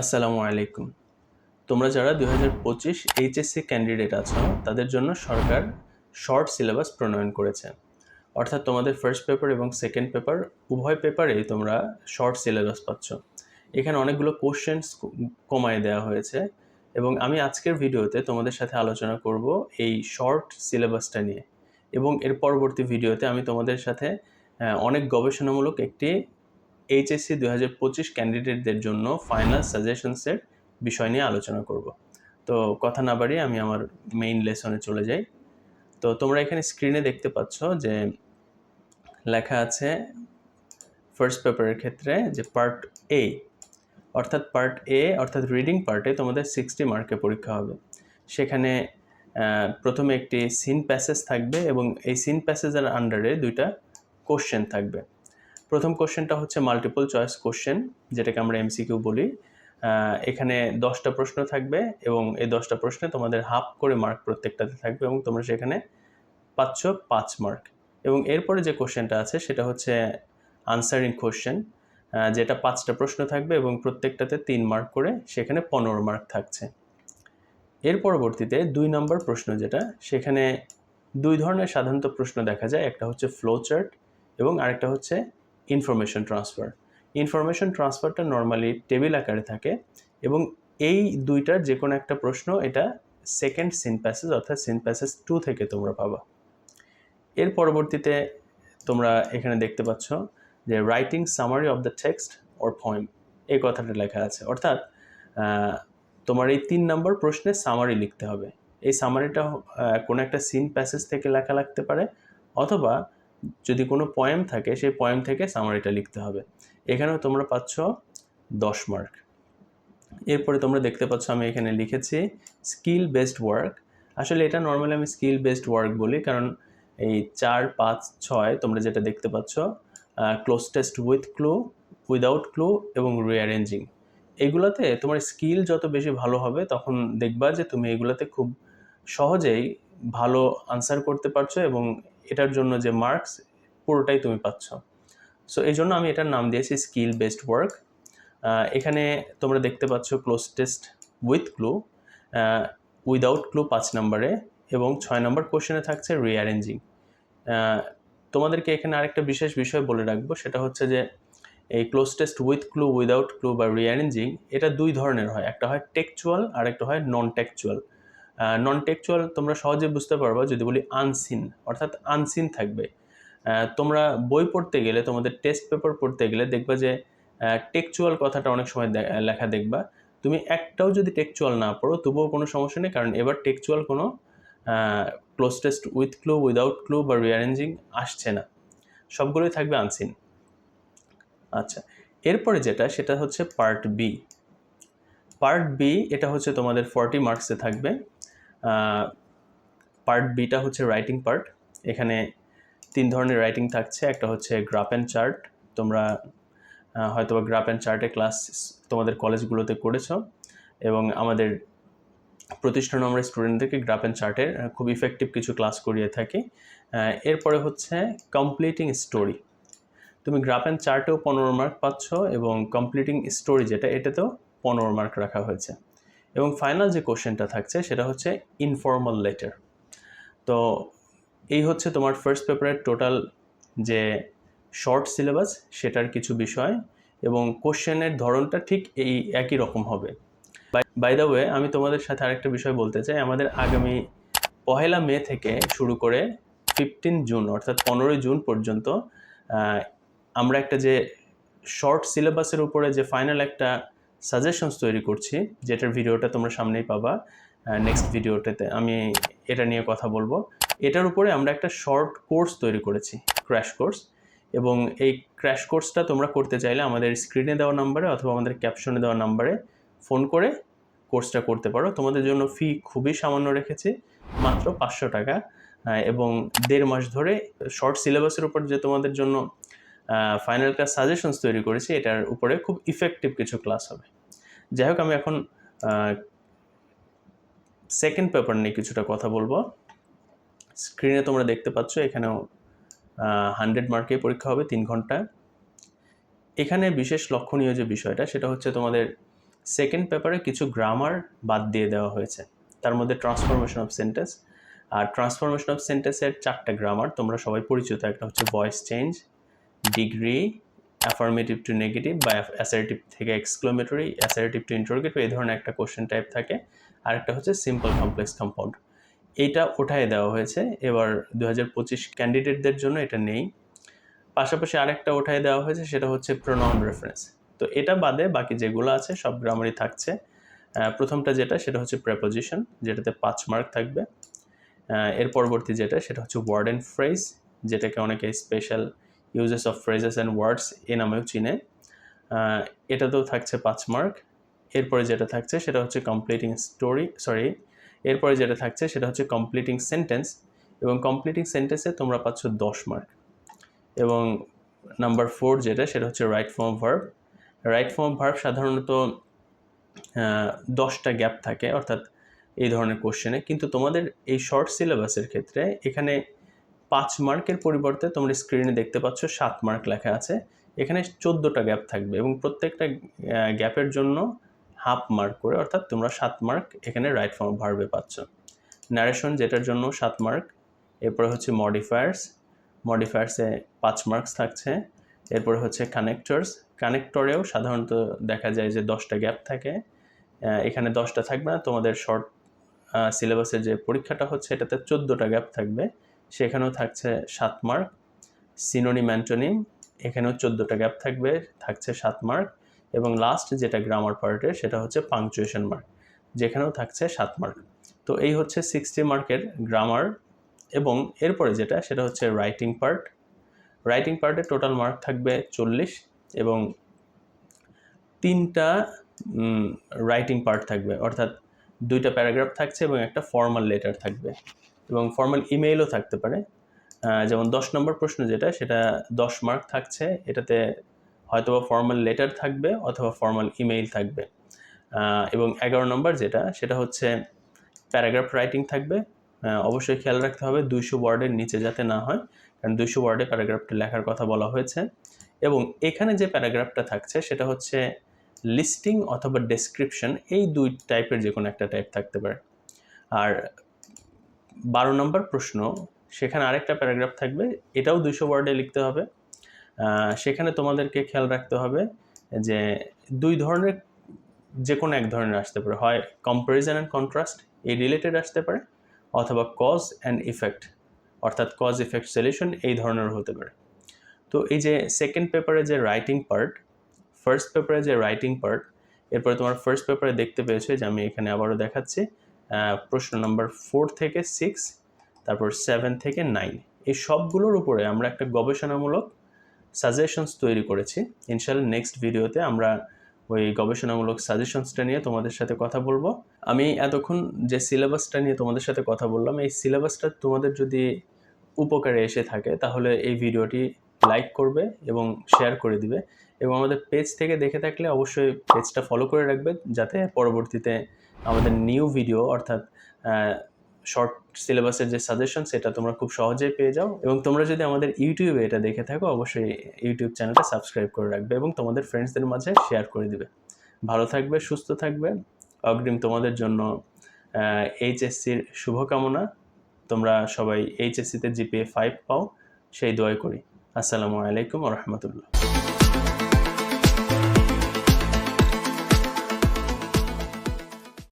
আসসালামু আলাইকুম। তোমরা যারা দুই হাজার পঁচিশ এইচএসসি ক্যান্ডিডেট আছো, তাদের জন্য সরকার শর্ট সিলেবাস প্রণয়ন করেছে। অর্থাৎ তোমাদের ফার্স্ট পেপার এবং সেকেন্ড পেপার উভয় পেপারেই তোমরা শর্ট সিলেবাস পাচ্ছ। এখানে অনেকগুলো কোশ্চেন্স কমায় দেওয়া হয়েছে এবং আমি আজকের ভিডিওতে তোমাদের সাথে আলোচনা করব এই শর্ট সিলেবাসটা নিয়ে। এবং এর পরবর্তী ভিডিওতে আমি তোমাদের সাথে অনেক গবেষণামূলক একটি এইচএসসি দুই হাজার পঁচিশ ক্যান্ডিডেটদের জন্য ফাইনাল সাজেশনসের বিষয় নিয়ে আলোচনা করব। তো কথা না বাড়িয়ে আমি আমার মেইন লেসনে চলে যাই। তো তোমরা এখানে স্ক্রিনে দেখতে পাচ্ছ যে লেখা আছে ফার্স্ট পেপারের ক্ষেত্রে যে পার্ট এ অর্থাৎ পার্ট এ অর্থাৎ রিডিং পার্টে তোমাদের সিক্সটি মার্কে পরীক্ষা হবে। সেখানে প্রথমে একটি সিন প্যাসেজ থাকবে এবং এই সিন প্যাসেজের আন্ডারে দুইটা কোশ্চেন থাকবে। প্রথম কোশ্চেনটা হচ্ছে মাল্টিপল চয়েস কোশ্চেন যেটাকে আমরা এমসিকিউ বলি। এখানে দশটা প্রশ্ন থাকবে এবং এই দশটা প্রশ্নে তোমাদের হাফ করে মার্ক প্রত্যেকটাতে থাকবে এবং তোমরা সেখানে পাচ্ছ পাঁচ মার্ক এবং এরপরে যে কোশ্চেনটা আছে, সেটা হচ্ছে আনসারিং কোশ্চেন যেটা পাঁচটা প্রশ্ন থাকবে এবং প্রত্যেকটাতে তিন মার্ক করে সেখানে পনেরো মার্ক থাকছে। এর পরবর্তীতে দুই নম্বর প্রশ্ন যেটা, সেখানে দুই ধরনের সাধারণত প্রশ্ন দেখা যায়, একটা হচ্ছে ফ্লো চার্ট এবং আরেকটা হচ্ছে ইনফরমেশন ট্রান্সফার ইনফরমেশন ট্রান্সফারটা নর্মালি টেবিল আকারে থাকে এবং এই দুইটার যে কোনো একটা প্রশ্ন এটা সেকেন্ড সিন প্যাসেজ অর্থাৎ সিন প্যাসেজ টু থেকে তোমরা পাবা। এর পরবর্তীতে তোমরা এখানে দেখতে পাচ্ছ যে writing summary of the text or poem এই কথাটা লেখা আছে। অর্থাৎ তোমার এই তিন নম্বর প্রশ্নে সামারি লিখতে হবে। এই সামারিটা কোনো একটা সিন প্যাসেজ থেকে লেখা লাগতে পারে অথবা যদি কোনো পয়েম থাকে, সেই পয়েম থেকে সামারিটা লিখতে হবে। এখানেও তোমরা পাচ্ছ দশ মার্ক এরপরে তোমরা দেখতে পাচ্ছ আমি এখানে লিখেছি স্কিল বেসড ওয়ার্ক আসলে এটা নর্মালি আমি স্কিল বেসড ওয়ার্ক বলি, কারণ এই চার, পাঁচ, ছয় তোমরা যেটা দেখতে পাচ্ছ cloze test with clue without clue এবং রিঅ্যারেঞ্জিং এগুলোতে তোমার স্কিল যত বেশি ভালো হবে, তখন দেখবা যে তুমি এগুলোতে খুব সহজেই ভালো আনসার করতে পারছ এবং এটার জন্য যে মার্কস পুরোটাই তুমি পাচ্ছ। সো এই জন্য আমি এটার নাম দিয়েছি স্কিল বেসড ওয়ার্ক এখানে তোমরা দেখতে পাচ্ছ cloze test with clue without clue পাঁচ নম্বরে এবং ছয় নম্বর কোশ্চেনে থাকছে রিঅ্যারেঞ্জিং তোমাদেরকে এখানে আরেকটা বিশেষ বিষয় বলে রাখব, সেটা হচ্ছে যে এই cloze test with clue without clue বা রিঅ্যারেঞ্জিং এটা দুই ধরনের হয়। একটা হয় টেকচুয়াল আর একটা হয় নন টেকচুয়াল নন টেকচুয়াল তোমরা সহজে বুঝতে পারবা যদি বলি আনসিন অর্থাৎ আনসিন থাকবে। তোমরা বই পড়তে গেলে, তোমাদের টেস্ট পেপার পড়তে গেলে দেখবা যে টেকচুয়াল কথাটা অনেক সময় লেখা দেখবা। তুমি একটাও যদি টেকচুয়াল না পড়ো, তবুও কোনো সমস্যা নেই, কারণ এবার টেকচুয়াল কোনো cloze test with clue without clue বা রিঅ্যারেঞ্জিং আসছে না। সবগুলোই থাকবে আনসিন আচ্ছা এরপরে যেটা, সেটা হচ্ছে পার্ট বি পার্ট বি এটা হচ্ছে তোমাদের ফর্টি মার্কসে থাকবে। পার্ট বিটা হচ্ছে রাইটিং পার্ট এখানে তিন ধরনের রাইটিং থাকছে। একটা হচ্ছে গ্রাফ অ্যান্ড চার্ট তোমরা আহ, হয়তো গ্রাফ অ্যান্ড চার্টে ক্লাস তোমাদের কলেজগুলোতে করেছ। এবং আমাদের প্রতিষ্ঠানে আমরা স্টুডেন্টদেরকে গ্রাফ অ্যান্ড চার্টের খুব ইফেক্টিভ কিছু ক্লাস করিয়ে থাকি। এরপরে হচ্ছে কমপ্লিটিং স্টোরি তুমি গ্রাফ অ্যান্ড চার্টেও পনেরো মার্ক পাচ্ছ এবং কমপ্লিটিং স্টোরি যেটা এটাতেও পনেরো মার্ক রাখা হয়েছে। এবং ফাইনাল যে কোশ্চেনটা থাকছে সেটা হচ্ছে ইনফর্মাল লেটার তো এই হচ্ছে তোমার ফার্স্ট পেপারের টোটাল যে শর্ট সিলেবাস সেটার কিছু বিষয় এবং কোশ্চেনের ধরনটা ঠিক এই একই রকম হবে। বাই দ্য ওয়ে আমি তোমাদের সাথে আরেকটা বিষয় বলতে চাই। আমাদের আগামী পহেলা মে থেকে শুরু করে ফিফটিন জুন অর্থাৎ পনেরোই জুন পর্যন্ত আমরা একটা যে শর্ট সিলেবাসের উপরে যে ফাইনাল একটা সাজেশনস তৈরি করছি, যেটার ভিডিওটা তোমরা সামনেই পাবা। নেক্সট ভিডিওটাতে আমি এটা নিয়ে কথা বলব। এটার উপরে আমরা একটা শর্ট কোর্স তৈরি করেছি ক্র্যাশ কোর্স এবং এই ক্র্যাশ কোর্সটা তোমরা করতে চাইলে আমাদের স্ক্রিনে দেওয়া নাম্বারে অথবা আমাদের ক্যাপশনে দেওয়া নাম্বারে ফোন করে কোর্সটা করতে পারো। তোমাদের জন্য ফি খুবই সামান্য রেখেছি, মাত্র পাঁচশো টাকা। এবং দেড় মাস ধরে শর্ট সিলেবাসের উপর যে তোমাদের জন্য ফাইনাল ক্লাস সাজেশনস তৈরি করেছি, এটার উপরে খুব ইফেক্টিভ কিছু ক্লাস হবে। যাই হোক, আমি এখন সেকেন্ড পেপার নিয়ে কিছুটা কথা বলব। স্ক্রিনে তোমরা দেখতে পাচ্ছ, এখানেও হান্ড্রেড মার্কে পরীক্ষা হবে, তিন ঘণ্টা। এখানে বিশেষ লক্ষণীয় যে বিষয়টা, সেটা হচ্ছে তোমাদের সেকেন্ড পেপারে কিছু গ্রামার বাদ দিয়ে দেওয়া হয়েছে। তার মধ্যে ট্রান্সফরমেশন অফ সেন্টেন্স আর ট্রান্সফরমেশন অফ সেন্টেন্সের চারটা গ্রামার তোমরা সবাই পরিচিত, একটা হচ্ছে voice change degree affirmative to negative বা অ্যাসারেটিভ থেকে এক্সক্লোমেটরি অ্যাসারেটিভ টু ইন্টারোগেটিভ এই ধরনের একটা কোশ্চেন টাইপ থাকে। আরেকটা হচ্ছে সিম্পল কমপ্লেক্স কম্পাউন্ড এইটা ওঠায় দেওয়া হয়েছে। এবার দু হাজার পঁচিশ ক্যান্ডিডেটদের জন্য এটা নেই। পাশাপাশি আরেকটা ওঠায় দেওয়া হয়েছে, সেটা হচ্ছে প্রোনাউন রেফারেন্স তো এটা বাদে বাকি যেগুলো আছে, সব গ্রামারই থাকছে। প্রথমটা যেটা, সেটা হচ্ছে প্রেপোজিশন যেটাতে পাঁচ মার্ক থাকবে। এর পরবর্তী যেটা, সেটা হচ্ছে ওয়ার্ড অ্যান্ড ফ্রেজ যেটাকে অনেকে special uses of phrases and words এ নামেও চিনে। এটাতেও থাকছে পাঁচ মার্ক এরপরে যেটা থাকছে সেটা হচ্ছে কমপ্লিটিং স্টোরি সরি এরপরে যেটা থাকছে সেটা হচ্ছে কমপ্লিটিং সেন্টেন্স এবং কমপ্লিটিং সেন্টেন্সে তোমরা পাচ্ছ দশ মার্ক এবং নাম্বার ফোর যেটা, সেটা হচ্ছে right form verb right form verb সাধারণত দশটা গ্যাপ থাকে অর্থাৎ এই ধরনের কোশ্চেনে কিন্তু তোমাদের এই শর্ট সিলেবাসের ক্ষেত্রে এখানে পাঁচ মার্কের পরিবর্তে তোমরা স্ক্রিনে দেখতে পাচ্ছ, সাত মার্ক লেখা আছে। এখানে চোদ্দোটা গ্যাপ থাকবে এবং প্রত্যেকটা গ্যাপের জন্য হাফ মার্ক করে অর্থাৎ তোমরা সাত মার্ক এখানে রাইট ফর্ম ভার্বে পাচ্ছ। ন্যারেশন যেটার জন্য সাত মার্ক, এরপরে হচ্ছে মডিফায়ার্স মডিফায়ার্সে পাঁচ মার্কস থাকছে। এরপরে হচ্ছে কানেক্টরস কানেক্টরেও সাধারণত দেখা যায় যে দশটা গ্যাপ থাকে। এখানে দশটা থাকবে না, তোমাদের শর্ট সিলেবাসের যে পরীক্ষাটা হচ্ছে, এটাতে চোদ্দোটা গ্যাপ থাকবে। সেখানেও থাকছে সাত মার্ক। সিনোনিম অ্যান্টোনিম এখানেও চোদ্দোটা গ্যাপ থাকবে, থাকছে সাত মার্ক। এবং লাস্ট যেটা গ্রামার পার্টের সেটা হচ্ছে পাংচুয়েশন মার্ক যেখানেও থাকছে সাত মার্ক। তো এই হচ্ছে সিক্সটি মার্কের গ্রামার এবং এরপরে যেটা, সেটা হচ্ছে রাইটিং পার্ট রাইটিং পার্টে টোটাল মার্ক থাকবে চল্লিশ এবং তিনটা রাইটিং পার্ট থাকবে। অর্থাৎ দুইটা প্যারাগ্রাফ থাকছে এবং একটা ফর্মাল লেটার থাকবে। এবং ফর্মাল ইমেইলও থাকতে পারে। যেমন দশ নম্বর প্রশ্ন যেটা, সেটা দশ মার্ক থাকছে। এটাতে হয়তোবা ফর্মাল লেটার থাকবে অথবা ফর্মাল ইমেইল থাকবে। এবং এগারো নম্বর যেটা, সেটা হচ্ছে প্যারাগ্রাফ রাইটিং থাকবে। অবশ্যই খেয়াল রাখতে হবে দুইশো ওয়ার্ডের নিচে যাতে না হয়, কারণ দুইশো ওয়ার্ডে প্যারাগ্রাফটা লেখার কথা বলা হয়েছে। এবং এখানে যে প্যারাগ্রাফটা থাকছে, সেটা হচ্ছে লিস্টিং অথবা ডেসক্রিপশন এই দুই টাইপের যে কোনো একটা টাইপ থাকতে পারে। আর বারো নম্বর প্রশ্ন, সেখানে আরেকটা প্যারাগ্রাফ থাকবে, এটাও দুইশো ওয়ার্ডে লিখতে হবে। সেখানে তোমাদেরকে খেয়াল রাখতে হবে যে দুই ধরনের যে কোনো এক ধরনের আসতে পারে, হয় কম্পারিজন অ্যান্ড কন্ট্রাস্ট এই রিলেটেড আসতে পারে, অথবা কজ অ্যান্ড ইফেক্ট অর্থাৎ কজ ইফেক্ট সলিউশন এই ধরনের হতে পারে। তো এই যে সেকেন্ড পেপারে যে রাইটিং পার্ট ফার্স্ট পেপারে যে রাইটিং পার্ট এরপরে তোমার ফার্স্ট পেপারে দেখতে পেয়েছ যে আমি এখানে আবারও দেখাচ্ছি প্রশ্ন নাম্বার ফোর থেকে সিক্স তারপর সেভেন থেকে নাইন এই সবগুলোর উপরে আমরা একটা গবেষণামূলক সাজেশনস তৈরি করেছি। ইনশাল্লাহ নেক্সট ভিডিওতে আমরা ওই গবেষণামূলক সাজেশনসটা নিয়ে তোমাদের সাথে কথা বলব। আমি এতক্ষণ যে সিলেবাসটা নিয়ে তোমাদের সাথে কথা বললাম, এই সিলেবাসটা তোমাদের যদি উপকারে এসে থাকে, তাহলে এই ভিডিওটি লাইক করবে এবং শেয়ার করে দিবে। এবং আমাদের পেজ থেকে দেখে থাকলে অবশ্যই পেজটা ফলো করে রাখবে যাতে পরবর্তীতে আমাদের নিউ ভিডিও অর্থাৎ শর্ট সিলেবাসের যে সাজেশন সেটা তোমরা খুব সহজেই পেয়ে যাও। এবং তোমরা যদি আমাদের ইউটিউবে এটা দেখে থাকো, অবশ্যই ইউটিউব চ্যানেলটা সাবস্ক্রাইব করে রাখবে এবং তোমাদের ফ্রেন্ডসদের মাঝে শেয়ার করে দিবে। ভালো থাকবে, সুস্থ থাকবে। অগ্রিম তোমাদের জন্য এইচএসসির শুভকামনা। তোমরা সবাই এইচএসসিতে জিপিএ ফাইভ পাও। সেই দোয়াই করি। আসসালামু আলাইকুম রহমতুল্লাহ।